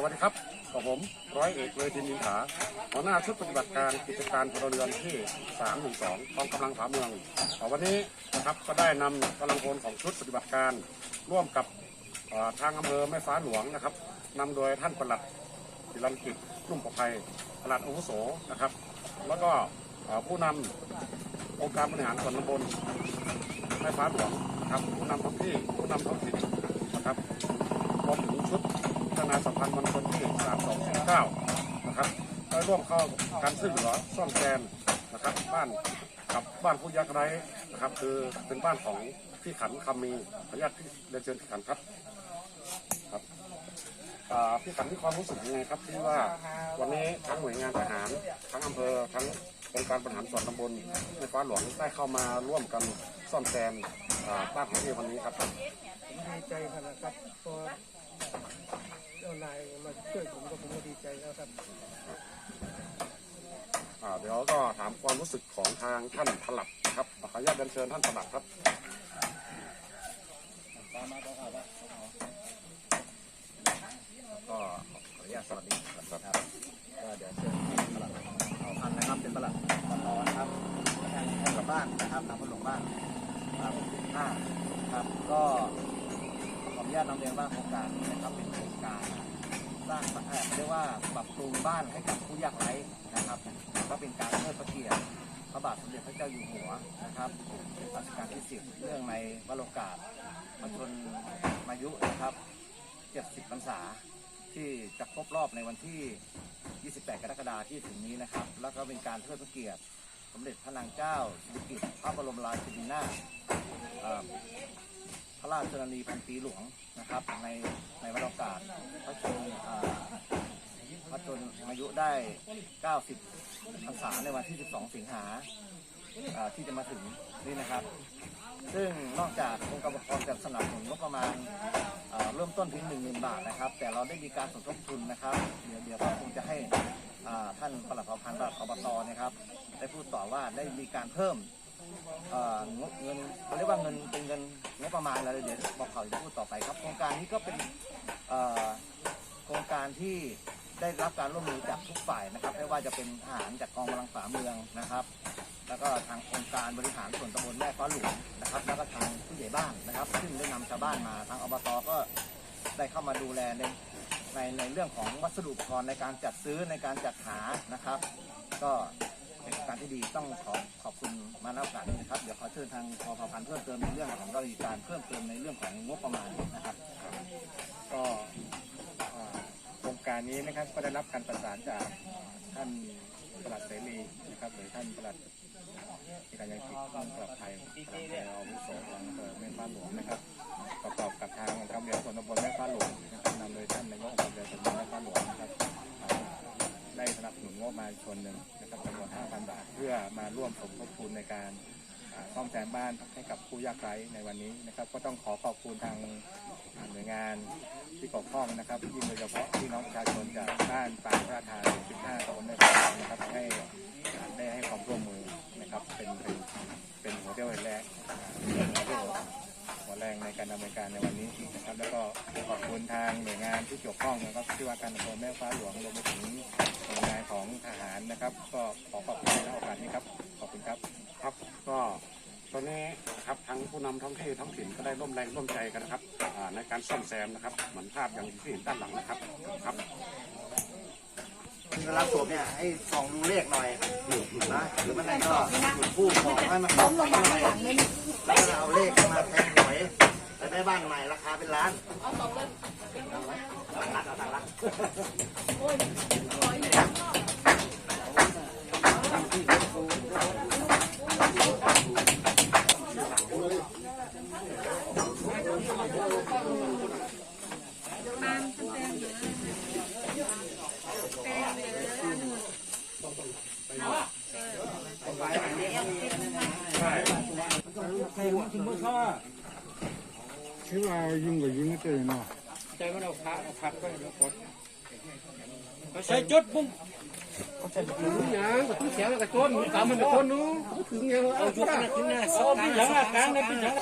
สวัสดีครับกับผมร้อยเอกเลยทินอินถาหัวหน้าชุดปฏิบัติการกิจการพลเรือนที่ 312กองกำลังผาเมืองวันนี้นะครับก็ได้นำกำลังพลของชุดปฏิบัติการร่วมกับทางอำเภอแม่ฟ้าหลวงนะครับนำโดยท่านปลัดศิรันกิจนุ่มประภัยปลัดอาวุโสนะครับ แล้วก็ผู้นำองค์การบริหารส่วนตำบลแม่ฟ้าหลวงนะครับผู้นำท้องที่ผู้นำท้องถิ่นนะครับรวมถึงชุด นาสัมพันธ์มณฑลที่3249นะครับได้ร่วมเข้าการช่วยเหลือซ่อมแซมนะครับ บ้านกับบ้านผู้ยากไร้นะครับ คือเป็นบ้านของพี่ขันคำมีขออนุญาตพี่เรียนเชิญพี่ขันครับครับพี่ขันมีความรู้สึกยังไงครับที่ว่าวันนี้ทั้งหน่วยงานทหารทั้งอำเภอทั้งองค์การบริหารส่วนตำบลในฟ้าหลวงได้เข้ามาร่วมกันซ่อมแซมบ้านของพี่วันนี้ครับผมดีใจครับนะครับ เจ้านายมาช่วยผมก็ผมก็ดีใจแล้วครับ อ่าเดี๋ยวก็ถามความรู้สึกของทางท่านผลัดนะครับขออนุญาตเรียนเชิญท่านผลัดครับก็ขออนุญาตสวัสดีครับก็เดี๋ยวเชิญปลัดเอาพันนะครับเป็นปลัดปตนะครับทางให้กับบ้านนะครับนำพัดลงบ้านครับห้าครับก็ขออ นุญาตนำเรียนว่าโครงการนี้นะครับเป็นโครงการสร้างเอ่อเรียกว่าปรับปรุงบ้านให้กับผู้ยากไร้นะครับ ก็เป็นการเทิดพระเกียรติพระบาทสมเด็จพระเจ้าอยู่หัวนะครับรัชกาลที่สิบเรื่องในวโรกาสพระชนมายุนะครับ70พรรษาที่จะครบรอบในวันที่ 28 กรกฎาคมที่ถึงนี้นะครับ แล้วก็เป็นการเทิดพระเกียรติสมเด็จพระนางเจ้าสิริกิติ์พระบรมราชินีนาถ พระราชชนนีพันปีหลวงนะครับ ในในวันโอกาสพระชนพระชนอายุได้ 90พรรษาในวันที่ 12 สิงหาที่จะมาถึงนี่นะครับ ซึ่งนอกจากองค์กรปกครองจะสนับสนุนงบประมาณเริ่มต้นเพียงหนึ่งหมื่นบาทนะครับ แต่เราได้มีการสมทบทุนนะครับ เดี๋ยวเดี๋ยวก็คงจะให้อ่าท่านปลัดพันธ์ปลัดอบตนะครับ ได้พูดต่อว่าได้มีการเพิ่ม เงินเขาเรียกว่าเงินเป็นเงินงบประมาณอะไรเดี๋ยวบอกเขาจะพูดต่อไปครับ โครงการนี้ก็เป็นโครงการที่ได้รับการร่วมมือจากทุกฝ่ายนะครับ ไม่ว่าจะเป็นทหารจากกองกำลังฝ่าเมืองนะครับ แล้วก็ทางองค์การบริหารส่วนตำบลแม่ฟ้าหลวงนะครับ แล้วก็ทางผู้ใหญ่บ้านนะครับ ซึ่งได้นำชาวบ้านมาทางอบตก็ได้เข้ามาดูแลในในในเรื่องของวัสดุอุปกรณ์ในการจัดซื้อในการจัดหานะครับ ก็ เป็นการที่ดีต้องขอขอบคุณมาณโอกาสนี้นะครับเดี๋ยวขอเชิญทางพอพันเพิ่มเติมในเรื่องของกรณีการเพิ่มเติมในเรื่องของงบประมาณนะครับ ก็โครงการนี้นะครับก็ได้รับการประสานจากท่านปลัดเสรีนะครับหรือท่านปลัดในการยังคิดต้องปลอดภัยปลัดแนวอาวุโสของอำเภอแม่ฟ้าหลวงนะครับ ประกอบกับทางกำเรียนส่วนตำบลแม่ฟ้าหลวงนะครับนำโดยท่านนายกองค์การบริหารส่วนตำบลแม่ฟ้าหลวงนะครับ นับสนุนงบมาส่วนหนึ่งนะครับจำนวน5,000 บาท เพื่อมาร่วมสมทบทุนในการอ่าซ่อมแซมบ้านให้กับผู้ยากไร้ในวันนี้นะครับ ก็ต้องขอขอบคุณทางหน่วยงานที่เกี่ยวข้องนะครับยิ่งโดยเฉพาะพี่น้องประชาชนจากบ้านปางพระทาน15ตำบลในนะครับให้ การดำเนินการในวันนี้นะครับ แล้วก็ขอบคุณทางหน่วยงานที่เกี่ยวข้องนะครับที่ว่าการอำเภอแม่ฟ้าหลวงรวมไปถึงหน่วยงานของทหารนะครับ ก็ขอขอบคุณในโอกาสนี้ครับ ขอบคุณครับ ครับก็ตอนนี้นะครับทั้งผู้นำท้องที่ท้องถิ่นก็ได้ร่วมแรงร่วมใจกันนะครับอ่าในการซ่อมแซมนะครับเหมือนภาพอย่างที่เห็นด้านหลังนะครับครับ เวลาสวมเนี่ยให้ส่องดูเลขหน่อยนะหรือไม่ได้ก็จุดคู่ของให้มันล้มลงมาข้างหลังนี่แล้วก็เอาเลขมาแทงหวย แล้วได้บ้านใหม่ราคาเป็นล้านเอาสองเลยเอาตังค์เอาตังค์ละ คิดว่ายิงก็ยิงเจอเนาะใจมันเอาพักเอาพักก็แล้วกดใส่จุดปุ้งถึงยังก็ต้องเสียแล้วก็จนตามมันคนนู้ถึงยังเอาจุดนั้นขึ้นนะเอาเป็นอย่างอาการได้เป็นอย่าง